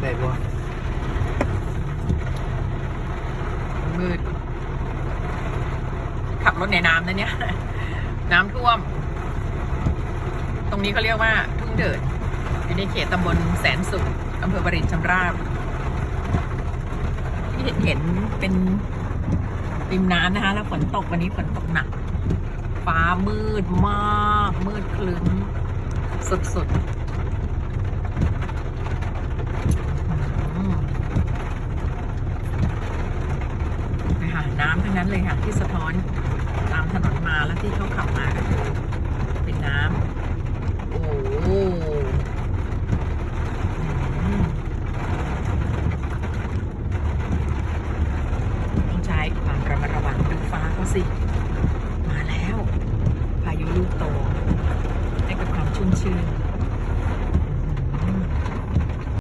ได้บ่มืด ขับรถในน้ำนะเนี่ย น้ำท่วม ตรงนี้เขาเรียกว่า ทุ่งเดิด อยู่ในเขตตำบลแสนสุขอำเภอบรินชำราบ ที่เห็นเห็นเป็นริมน้ำนะคะ แล้วฝนตกวันนี้ฝนตกหนัก ฟ้ามืดมาก มืดคลึ้มสุดๆ่ะ น้ำทั้งนั้นเลยค่ะ ที่สะท้อนตามถนนมาแล้วที่เขาขับมา เป็นน้ำโอ้ต้องใช้ความระมัดระวังดูฟ้าเขาสิ มาแล้ว พายุลูกโต ให้กับความชุ่มชื่น